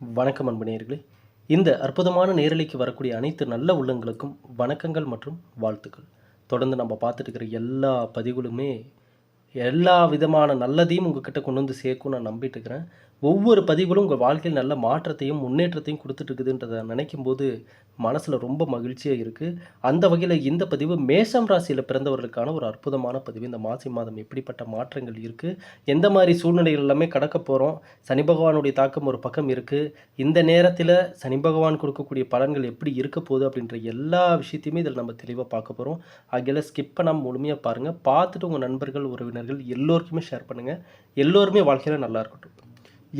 வணக்கம் அன்பு இந்த அற்புதமான நேரலைக்கு வரக்கூடிய அனைத்து நல்ல உள்ளங்களுக்கும் வணக்கங்கள் மற்றும் வாழ்த்துக்கள். தொடர்ந்து நம்ம பார்த்துட்டு இருக்கிற எல்லா பதிவுகளுமே எல்லா விதமான நல்லதையும் உங்ககிட்ட கொண்டு வந்து சேர்க்கும் நான் நம்பிட்டு இருக்கிறேன். ஒவ்வொரு பதிவுகளும் உங்கள் வாழ்க்கையில் நல்ல மாற்றத்தையும் முன்னேற்றத்தையும் கொடுத்துட்ருக்குதுன்றதை நினைக்கும் போது மனசில் ரொம்ப மகிழ்ச்சியாக இருக்குது அந்த வகையில் இந்த பதிவு மேஷம் ராசியில் பிறந்தவர்களுக்கான ஒரு அற்புதமான பதிவு. இந்த மாசி மாதம் எப்படிப்பட்ட மாற்றங்கள் இருக்குது எந்த மாதிரி சூழ்நிலைகள் எல்லாமே கடக்க போகிறோம் சனி பகவானுடைய தாக்கம் ஒரு பக்கம் இருக்குது இந்த நேரத்தில் சனி பகவான் கொடுக்கக்கூடிய பலன்கள் எப்படி இருக்க போகுது அப்படின்ற எல்லா விஷயத்தையுமே இதில் நம்ம தெளிவாக பார்க்க போகிறோம் ஆகையால் ஸ்கிப் பண்ணாமல் முழுமையாக பாருங்கள் பார்த்துட்டு உங்கள் நண்பர்கள் உறவினர்கள் எல்லோருக்குமே ஷேர் பண்ணுங்கள் எல்லோருமே வாழ்க்கையில் நல்லா இருக்கட்டும்.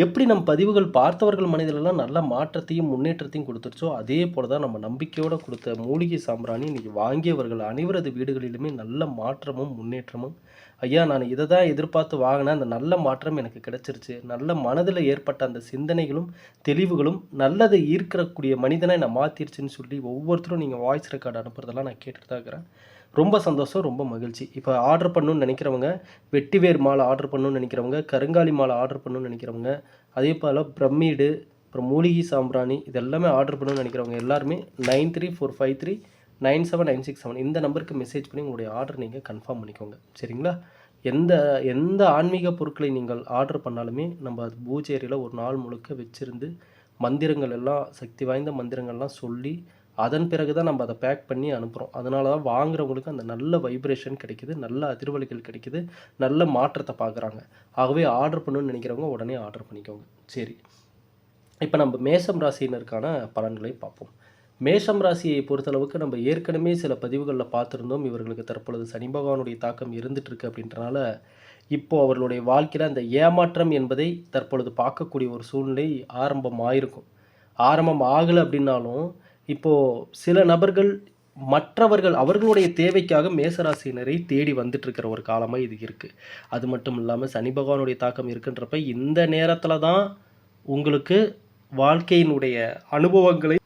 எப்படி நம் பதிவுகள் பார்த்தவர்கள் மனிதர்களெல்லாம் நல்ல மாற்றத்தையும் முன்னேற்றத்தையும் கொடுத்துருச்சோ அதே போல தான் நம்ம நம்பிக்கையோடு கொடுத்த மூலிகை சாம்பிராணி இன்றைக்கி வாங்கியவர்கள் அனைவரது வீடுகளிலுமே நல்ல மாற்றமும் முன்னேற்றமும். ஐயா நான் இதை தான் எதிர்பார்த்து வாங்கினேன். அந்த நல்ல மாற்றம் எனக்கு கிடைச்சிருச்சு. நல்ல மனதில் ஏற்பட்ட அந்த சிந்தனைகளும் தெளிவுகளும் நல்லதை ஈர்க்கக்கூடிய மனிதனை நான் மாற்றிருச்சுன்னு சொல்லி ஒவ்வொருத்தரும் நீங்கள் வாய்ஸ் ரெக்கார்டு அனுப்புறதெல்லாம் நான் கேட்டுட்டு தான் இருக்கிறேன். ரொம்ப சந்தோஷம் ரொம்ப மகிழ்ச்சி. இப்போ ஆர்டர் பண்ணணும்னு நினைக்கிறவங்க வெட்டிவேர் மாலை ஆர்டர் பண்ணணும்னு நினைக்கிறவங்க கருங்காலி மாலை ஆர்டர் பண்ணணும்னு நினைக்கிறவங்க அதே போல் பிரம்மீடு அப்புறம் மூலிகை சாம்பிராணி இது எல்லாமே ஆர்டர் பண்ணணும்னு நினைக்கிறவங்க எல்லாருமே nine three four five three nine seven nine six seven இந்த நம்பருக்கு மெசேஜ் பண்ணி உங்களுடைய ஆர்டர் நீங்கள் கன்ஃபார்ம் பண்ணிக்கோங்க. சரிங்களா? எந்த எந்த ஆன்மீக பொருட்களை நீங்கள் ஆர்டர் பண்ணாலுமே நம்ம அது பூஜை ஏரியில் ஒரு நாள் முழுக்க வச்சிருந்து மந்திரங்கள் எல்லாம் சக்தி வாய்ந்த மந்திரங்கள்லாம் சொல்லி அதன் பிறகு தான் நம்ம அதை பேக் பண்ணி அனுப்புகிறோம் அதனால தான் வாங்குறவங்களுக்கு அந்த நல்ல வைப்ரேஷன் கிடைக்குது நல்ல அதிர்வலிகள் கிடைக்குது நல்ல மாற்றத்தை பார்க்குறாங்க. ஆகவே ஆர்டர் பண்ணணும்னு நினைக்கிறவங்க உடனே ஆர்டர் பண்ணிக்கோங்க. சரி. இப்போ நம்ம மேஷம் ராசியினருக்கான பலன்களை பார்ப்போம். மேஷம் ராசியை பொறுத்தளவுக்கு நம்ம ஏற்கனவே சில பதிவுகளில் பார்த்துருந்தோம். இவர்களுக்கு தற்பொழுது சனி பகவானுடைய தாக்கம் இருந்துகிட்ருக்கு அப்படின்றனால இப்போது அவர்களுடைய வாழ்க்கையில் அந்த ஏமாற்றம் என்பதை தற்பொழுது பார்க்கக்கூடிய ஒரு சூழ்நிலை ஆரம்பம் ஆயிருக்கும் ஆரம்பம் ஆகலை அப்படின்னாலும் இப்போது சில நபர்கள் மற்றவர்கள் அவர்களுடைய தேவைக்காக மேசராசினரை தேடி வந்துட்டு இருக்கிற ஒரு காலமாக இது இருக்குது அது மட்டும் இல்லாமல் சனி பகவானுடைய தாக்கம் இருக்குன்றப்ப இந்த நேரத்தில் தான் உங்களுக்கு வாழ்க்கையினுடைய அனுபவங்களை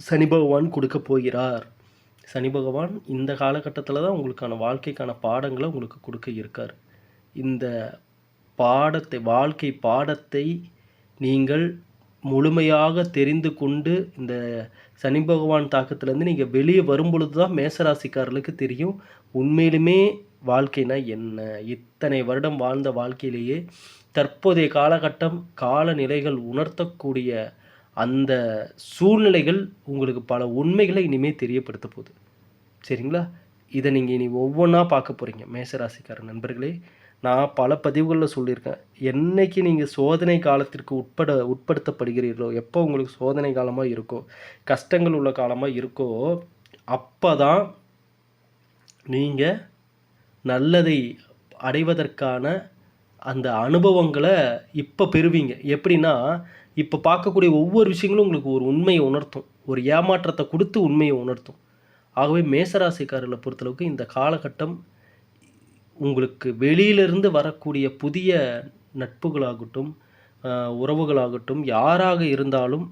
சனி பகவான் கொடுக்க போகிறார். சனி பகவான் இந்த காலகட்டத்தில் தான் உங்களுக்கான வாழ்க்கைக்கான பாடங்களை உங்களுக்கு கொடுக்க இருக்கார். இந்த பாடத்தை வாழ்க்கை பாடத்தை நீங்கள் முழுமையாக தெரிந்து கொண்டு இந்த சனி பகவான் தாக்கத்துலேருந்து நீங்கள் வெளியே வரும்பொழுது தான் மேசராசிக்காரர்களுக்கு தெரியும். உண்மையிலுமே வாழ்க்கைனா என்ன? இத்தனை வருடம் வாழ்ந்த வாழ்க்கையிலேயே தற்போதைய காலகட்டம் காலநிலைகள் உணர்த்தக்கூடிய அந்த சூழ்நிலைகள் உங்களுக்கு பல உண்மைகளை இனிமேல் தெரியப்படுத்த போகுது. சரிங்களா? இதை நீங்கள் இனி ஒவ்வொன்றா பார்க்க போகிறீங்க மேசராசிக்கார நண்பர்களே நான் பல பதிவுகளில் சொல்லியிருக்கேன். என்னைக்கு நீங்கள் சோதனை காலத்திற்கு உட்பட உட்படுத்தப்படுகிறீர்களோ எப்போ உங்களுக்கு சோதனை காலமாக இருக்கோ கஷ்டங்கள் உள்ள காலமாக இருக்கோ அப்போ தான் நீங்கள் நல்லதை அடைவதற்கான அந்த அனுபவங்களை இப்போ பெறுவீங்க. எப்படின்னா இப்போ பார்க்கக்கூடிய ஒவ்வொரு விஷயங்களும் உங்களுக்கு ஒரு உண்மையை உணர்த்தும். ஒரு ஏமாற்றத்தை கொடுத்து உண்மையை உணர்த்தும். ஆகவே மேசராசிக்காரர்களை பொறுத்தளவுக்கு இந்த காலகட்டம் உங்களுக்கு வெளியிலிருந்து வரக்கூடிய புதிய நட்புகளாகட்டும் உறவுகளாகட்டும் யாராக இருந்தாலும்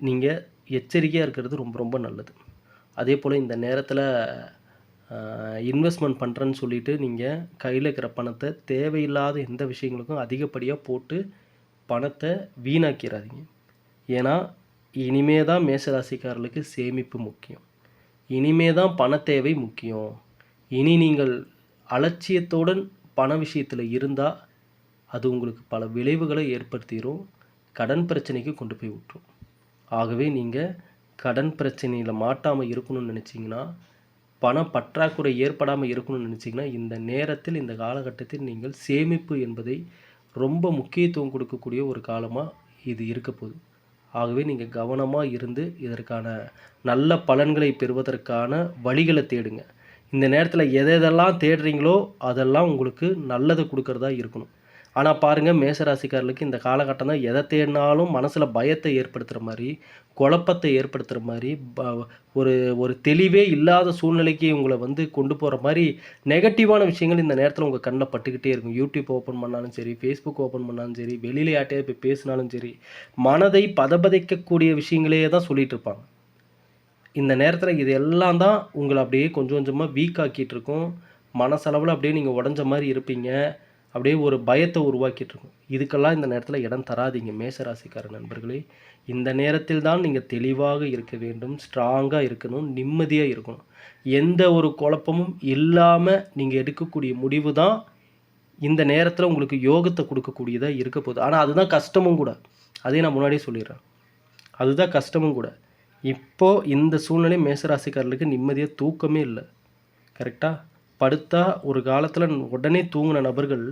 நீங்கள் எச்சரிக்கையாக இருக்கிறது ரொம்ப ரொம்ப நல்லது. அதே போல் இந்த நேரத்தில் இன்வெஸ்ட்மெண்ட் பண்ணுறேன்னு சொல்லிட்டு நீங்கள் கையில் இருக்கிற பணத்தை தேவையில்லாத எந்த விஷயங்களுக்கும் அதிகப்படியாக போட்டு பணத்தை வீணாக்கிறாதீங்க ஏன்னா இனிமே தான் மேசராசிக்காரர்களுக்கு சேமிப்பு முக்கியம். இனிமே தான் பண தேவை முக்கியம். இனி நீங்கள் அலட்சியத்துடன் பண விஷயத்தில் இருந்தால் அது உங்களுக்கு பல விளைவுகளை ஏற்படுத்திடும் கடன் பிரச்சனைக்கு கொண்டு போய் விட்டுரும். ஆகவே நீங்கள் கடன் பிரச்சனையில் மாட்டாமல் இருக்கணும்னு நினச்சிங்கன்னா பண பற்றாக்குறை ஏற்படாமல் இருக்கணும்னு நினச்சிங்கன்னா இந்த நேரத்தில் இந்த காலகட்டத்தில் நீங்கள் சேமிப்பு என்பதை ரொம்ப முக்கியத்துவம் கொடுக்கக்கூடிய ஒரு காலமாக இது இருக்க போகுது. ஆகவே நீங்கள் கவனமாக இருந்து இதற்கான நல்ல பலன்களை பெறுவதற்கான வழிகளை தேடுங்க. இந்த நேரத்தில் எதை எதெல்லாம் தேடுறீங்களோ அதெல்லாம் உங்களுக்கு நல்லதை கொடுக்கறதா இருக்கணும். ஆனால் பாருங்கள் மேசராசிக்காரர்களுக்கு இந்த காலகட்டம் தான் எதை தேடினாலும் மனசில் பயத்தை ஏற்படுத்துகிற மாதிரி குழப்பத்தை ஏற்படுத்துகிற மாதிரி ப ஒரு ஒரு தெளிவே இல்லாத சூழ்நிலைக்கு உங்களை வந்து கொண்டு போகிற மாதிரி நெகட்டிவான விஷயங்கள் இந்த நேரத்தில் உங்கள் கண்ணில் பட்டுக்கிட்டே இருக்கும். யூடியூப் ஓப்பன் பண்ணாலும் சரி ஃபேஸ்புக் ஓப்பன் பண்ணாலும் சரி வெளியில் யார்ட்டையே போய் பேசினாலும் சரி மனதை பதபதைக்கக்கூடிய விஷயங்களையே தான் சொல்லிகிட்டு இருப்பாங்க. இந்த நேரத்தில் இது எல்லாம் தான் உங்களை அப்படியே கொஞ்சம் கொஞ்சமாக வீக் ஆக்கிட்டு இருக்கும். மனசளவில் அப்படியே நீங்கள் உடஞ்ச மாதிரி இருப்பீங்க. அப்படியே ஒரு பயத்தை உருவாக்கிட்டு இருக்கும். இதுக்கெல்லாம் இந்த நேரத்தில் இடம் தராதீங்க மேசராசிக்கார நண்பர்களே. இந்த நேரத்தில் தான் நீங்கள் தெளிவாக இருக்க வேண்டும் ஸ்ட்ராங்காக இருக்கணும் நிம்மதியாக இருக்கணும். எந்த ஒரு குழப்பமும் இல்லாமல் நீங்கள் எடுக்கக்கூடிய முடிவு தான் இந்த நேரத்தில் உங்களுக்கு யோகத்தை கொடுக்கக்கூடியதாக இருக்க போகுது. ஆனால் அதுதான் கஷ்டமும் கூட. அதையும் நான் முன்னாடியே சொல்லிடுறேன். அதுதான் கஷ்டமும் கூட. இப்போது இந்த சூழ்நிலை மேசராசிக்காரர்களுக்கு நிம்மதியாக தூக்கமே இல்லை. கரெக்டாக படுத்தா ஒரு காலத்தில் உடனே தூங்கின நபர்கள்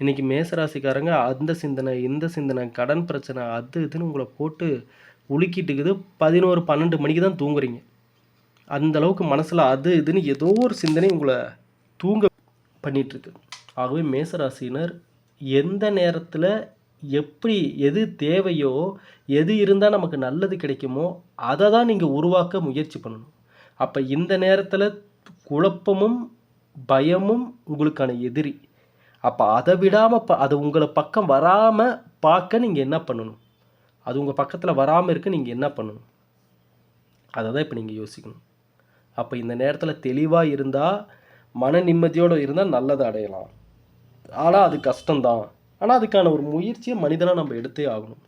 இன்றைக்கி மேசராசிக்காரங்க அந்த சிந்தனை இந்த சிந்தனை கடன் பிரச்சனை அது இதுன்னு உங்களை போட்டு உலுக்கிட்டுக்குது பதினோரு பன்னெண்டு மணிக்கு தான் தூங்குறீங்க. அந்த அளவுக்கு மனசில் அது இதுன்னு ஏதோ ஒரு சிந்தனை உங்களை தூங்க பண்ணிகிட்ருக்கு ஆகவே மேசராசினர் எந்த நேரத்தில் எப்படி எது தேவையோ எது இருந்தால் நமக்கு நல்லது கிடைக்குமோ அதை தான் நீங்கள் உருவாக்க முயற்சி பண்ணணும். அப்போ இந்த நேரத்தில் குழப்பமும் பயமும் உங்களுக்கான எதிரி. அப்போ அதை விடாமல் ப அது உங்களை பக்கம் வராமல் பார்க்க நீங்கள் என்ன பண்ணணும்? அது உங்கள் பக்கத்தில் வராமல் இருக்க நீங்கள் என்ன பண்ணணும்? அதை தான் இப்போ நீங்கள் யோசிக்கணும். அப்போ இந்த நேரத்தில் தெளிவாக இருந்தால் மன நிம்மதியோடு இருந்தால் நல்லதை அடையலாம். ஆனால் அது கஷ்டம்தான். ஆனால் அதுக்கான ஒரு முயற்சியை மனிதனாக நம்ம எடுத்தே ஆகணும்.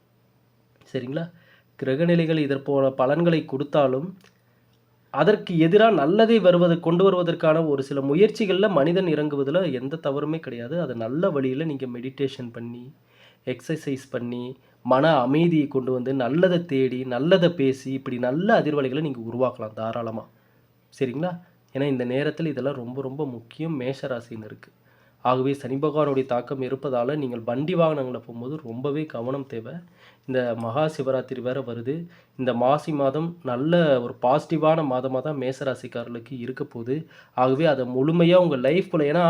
சரிங்களா? கிரகநிலைகள் இதற்போல பலன்களை கொடுத்தாலும் அதற்கு எதிராக நல்லதை வருவது கொண்டு வருவதற்கான ஒரு சில முயற்சிகளில் மனிதன் இறங்குவதில் எந்த தவறுமே கிடையாது. அது நல்ல வழியில் நீங்கள் மெடிடேஷன் பண்ணி எக்ஸசைஸ் பண்ணி மன அமைதியை கொண்டு வந்து நல்லதை தேடி நல்லதை பேசி இப்படி நல்ல அதிர்வலைகளை நீங்கள் உருவாக்கலாம் தாராளமாக சரிங்களா? ஏன்னா இந்த நேரத்தில் இதெல்லாம் ரொம்ப ரொம்ப முக்கியம். மேஷராசின்னு இருக்குது ஆகவே சனி பகவானுடைய தாக்கம் இருப்பதால் நீங்கள் வண்டி வாகனங்களில் போகும்போது ரொம்பவே கவனம் தேவை. இந்த மகா சிவராத்திரி வேறு வருது. இந்த மாசி மாதம் நல்ல ஒரு பாசிட்டிவான மாதமாக தான் மேசராசிக்காரர்களுக்கு இருக்க போகுது. ஆகவே அதை முழுமையாக உங்கள் லைஃப்பில் ஏன்னா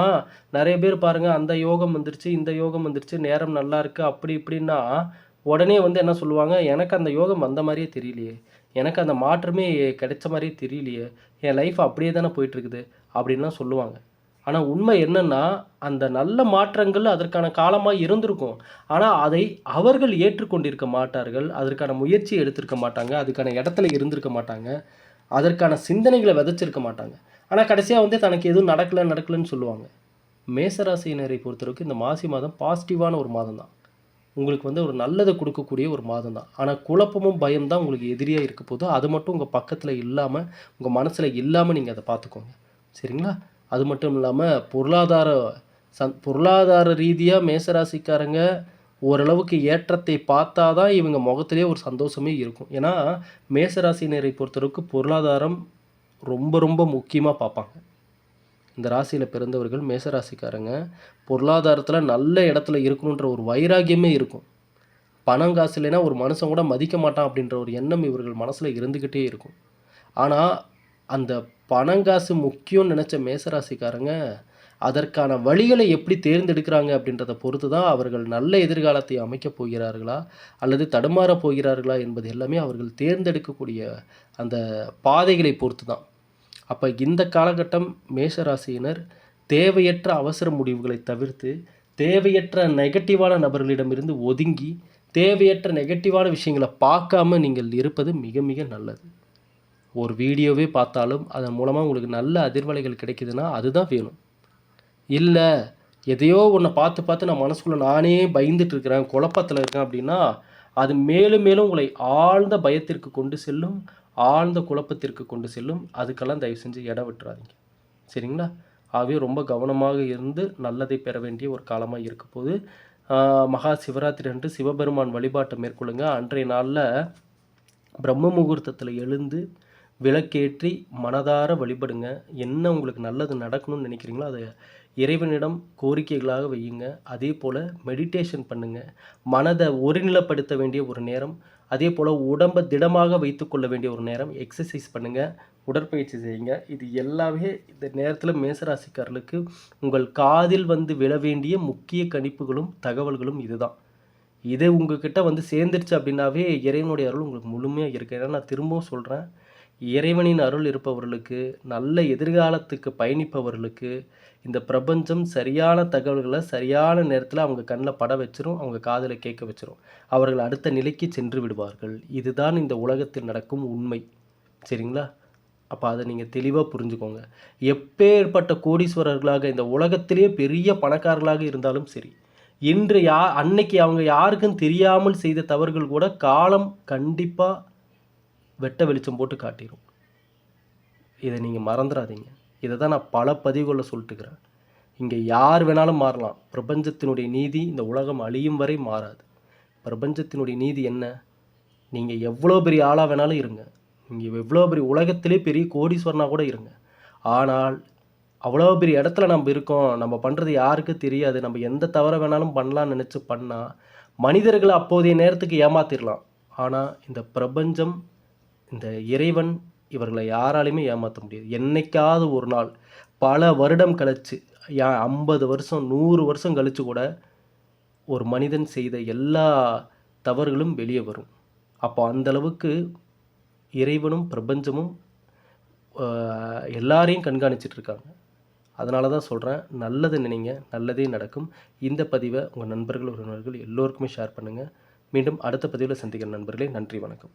நிறைய பேர் பாருங்கள் அந்த யோகம் வந்துருச்சு இந்த யோகம் வந்துருச்சு நேரம் நல்லா இருக்குது அப்படி இப்படின்னா உடனே வந்து என்ன சொல்லுவாங்க எனக்கு அந்த யோகம் வந்த மாதிரியே தெரியலையே. எனக்கு அந்த மாற்றமே கிடைச்ச மாதிரியே தெரியலையே. என் லைஃப் அப்படியே தானே போயிட்டுருக்குது அப்படின்லாம் சொல்லுவாங்க. ஆனால் உண்மை என்னென்னா அந்த நல்ல மாற்றங்கள் அதற்கான காலமாக இருந்திருக்கும். ஆனால் அதை அவர்கள் ஏற்றுக்கொண்டிருக்க மாட்டார்கள் அதற்கான முயற்சி எடுத்திருக்க மாட்டாங்க அதுக்கான இடத்துல இருந்திருக்க மாட்டாங்க அதற்கான சிந்தனைகளை விதைச்சிருக்க மாட்டாங்க. ஆனால் கடைசியாக வந்து தனக்கு எதுவும் நடக்கலை நடக்கலைன்னு சொல்லுவாங்க. மேசராசினரை பொறுத்தளவுக்கு இந்த மாசி மாதம் பாசிட்டிவான ஒரு மாதம் தான் உங்களுக்கு வந்து ஒரு நல்லதை கொடுக்கக்கூடிய ஒரு மாதம் தான் ஆனால் குழப்பமும் பயம் தான் உங்களுக்கு எதிரியாக இருக்க போதும் அது மட்டும் உங்கள் பக்கத்தில் இல்லாமல் உங்கள் மனசில் இல்லாமல் நீங்கள் அதை பார்த்துக்கோங்க. சரிங்களா? அது மட்டும் இல்லாமல் பொருளாதார சந் பொருளாதார ரீதியாக மேசராசிக்காரங்க ஓரளவுக்கு ஏற்றத்தை பார்த்தா தான் இவங்க முகத்திலே ஒரு சந்தோஷமே இருக்கும். ஏன்னா மேசராசினரை பொறுத்தளவுக்கு பொருளாதாரம் ரொம்ப ரொம்ப முக்கியமாக பார்ப்பாங்க. இந்த ராசியில் பிறந்தவர்கள் மேசராசிக்காரங்க பொருளாதாரத்தில் நல்ல இடத்துல இருக்கணுன்ற ஒரு வைராகியமே இருக்கும். பணம் காசு இல்லைன்னா ஒரு மனுஷன் கூட மதிக்க மாட்டான் அப்படின்ற ஒரு எண்ணம் இவர்கள் மனசில் இருந்துக்கிட்டே இருக்கும். ஆனால் அந்த பணங்காசு முக்கியம்னு நினச்ச மேசராசிக்காரங்க அதற்கான வழிகளை எப்படி தேர்ந்தெடுக்கிறாங்க அப்படின்றத பொறுத்து தான் அவர்கள் நல்ல எதிர்காலத்தை அமைக்கப் போகிறார்களா அல்லது தடுமாறப் போகிறார்களா என்பது எல்லாமே அவர்கள் தேர்ந்தெடுக்கக்கூடிய அந்த பாதைகளை பொறுத்து தான் அப்போ இந்த காலகட்டம் மேஷராசியினர் தேவையற்ற அவசர முடிவுகளை தவிர்த்து தேவையற்ற நெகட்டிவான நபர்களிடமிருந்து ஒதுங்கி தேவையற்ற நெகட்டிவான விஷயங்களை பார்க்காம நீங்கள் இருப்பது மிக மிக நல்லது. ஒரு வீடியோவே பார்த்தாலும் அதன் மூலமாக உங்களுக்கு நல்ல அதிர்வலைகள் கிடைக்குதுன்னா அதுதான் வேணும். இல்லை எதையோ ஒன்றை பார்த்து பார்த்து நான் மனசுக்குள்ளே நானே பயந்துட்டு இருக்கிறேன் குழப்பத்தில் இருக்கேன் அப்படின்னா அது மேலும் மேலும் உங்களை ஆழ்ந்த பயத்திற்கு கொண்டு செல்லும் ஆழ்ந்த குழப்பத்திற்கு கொண்டு செல்லும். அதுக்கெல்லாம் தயவு செஞ்சு இடம் விட்டுறாதீங்க. சரிங்களா? ஆகவே ரொம்ப கவனமாக இருந்து நல்லதை பெற வேண்டிய ஒரு காலமாக இருக்க போது மகா சிவராத்திரி அன்று சிவபெருமான் வழிபாட்டை மேற்கொள்ளுங்க. அன்றைய நாளில் பிரம்ம முகூர்த்தத்தில் எழுந்து விளக்கேற்றி மனதார வழிபடுங்க. என்ன உங்களுக்கு நல்லது நடக்கணும்னு நினைக்கிறீங்களோ அதை இறைவனிடம் கோரிக்கைகளாக வையுங்க. அதே போல் மெடிடேஷன் பண்ணுங்கள் மனதை ஒருநிலைப்படுத்த வேண்டிய ஒரு நேரம் அதே போல் உடம்பை திடமாக வைத்துக்கொள்ள வேண்டிய ஒரு நேரம் எக்ஸசைஸ் பண்ணுங்கள் உடற்பயிற்சி செய்யுங்க. இது எல்லாமே இந்த நேரத்தில் மேசராசிக்காரர்களுக்கு உங்கள் காதில் வந்து விழ வேண்டிய முக்கிய கணிப்புகளும் தகவல்களும் இதுதான். இது உங்ககிட்ட வந்து சேர்ந்துருச்சு அப்படின்னாவே இறைவனுடைய அருள் உங்களுக்கு முழுமையாக இருக்குது ஏன்னா நான் திரும்பவும் சொல்கிறேன் இறைவனின் அருள் இருப்பவர்களுக்கு நல்ல எதிர்காலத்துக்கு பயணிப்பவர்களுக்கு இந்த பிரபஞ்சம் சரியான தகவல்களை சரியான நேரத்தில் அவங்க கண்ணில் பட வச்சிரும் அவங்க காதில் கேட்க வச்சிரும். அவர்கள் அடுத்த நிலைக்கு சென்று விடுவார்கள். இதுதான் இந்த உலகத்தில் நடக்கும் உண்மை. சரிங்களா? அப்போ அதை நீங்கள் தெளிவாக புரிஞ்சுக்கோங்க. எப்பேற்பட்ட கோடீஸ்வரர்களாக இந்த உலகத்திலேயே பெரிய பணக்காரர்களாக இருந்தாலும் சரி இன்று யா அன்னைக்கு அவங்க யாருக்கும் தெரியாமல் செய்த தவறுகள் கூட காலம் கண்டிப்பாக வெட்ட வெளிச்சம் போட்டு காட்டிடும் இதை நீங்கள் மறந்துடாதீங்க இதை தான் நான் பல பதிவுகளில் சொல்லிட்டுக்கிறேன். இங்கே யார் வேணாலும் மாறலாம். பிரபஞ்சத்தினுடைய நீதி இந்த உலகம் அழியும் வரை மாறாது. பிரபஞ்சத்தினுடைய நீதி என்ன? நீங்கள் எவ்வளோ பெரிய ஆளாக வேணாலும் இருங்க. நீங்கள் எவ்வளோ பெரிய உலகத்திலே பெரிய கோடீஸ்வரனாக கூட இருங்க. ஆனால் அவ்வளோ பெரிய இடத்துல நம்ம இருக்கோம். நம்ம பண்ணுறது யாருக்கு தெரியாது. நம்ம எந்த தவறை வேணாலும் பண்ணலாம்னு நினச்சி பண்ணால் மனிதர்களை அப்போதைய நேரத்துக்கு ஏமாத்திடலாம் ஆனால் இந்த பிரபஞ்சம் இந்த இறைவன் இவர்களை யாராலையுமே ஏமாற்ற முடியாது. என்னைக்காவது ஒரு நாள் பல வருடம் கழிச்சு யா ஐம்பது வருஷம் நூறு வருஷம் கழிச்சு கூட ஒரு மனிதன் செய்த எல்லா தவறுகளும் வெளியே வரும். அப்போ அந்த அளவுக்கு இறைவனும் பிரபஞ்சமும் எல்லாரையும் கண்காணிச்சிட்டு இருக்காங்க. அதனால தான் சொல்கிறேன் நல்லது நினைங்க நல்லதே நடக்கும். இந்த பதிவை உங்கள் நண்பர்கள் உறவினர்கள் எல்லோருக்குமே ஷேர் பண்ணுங்கள் மீண்டும் அடுத்த பதிவில் சந்திக்கிற நண்பர்களே நன்றி வணக்கம்.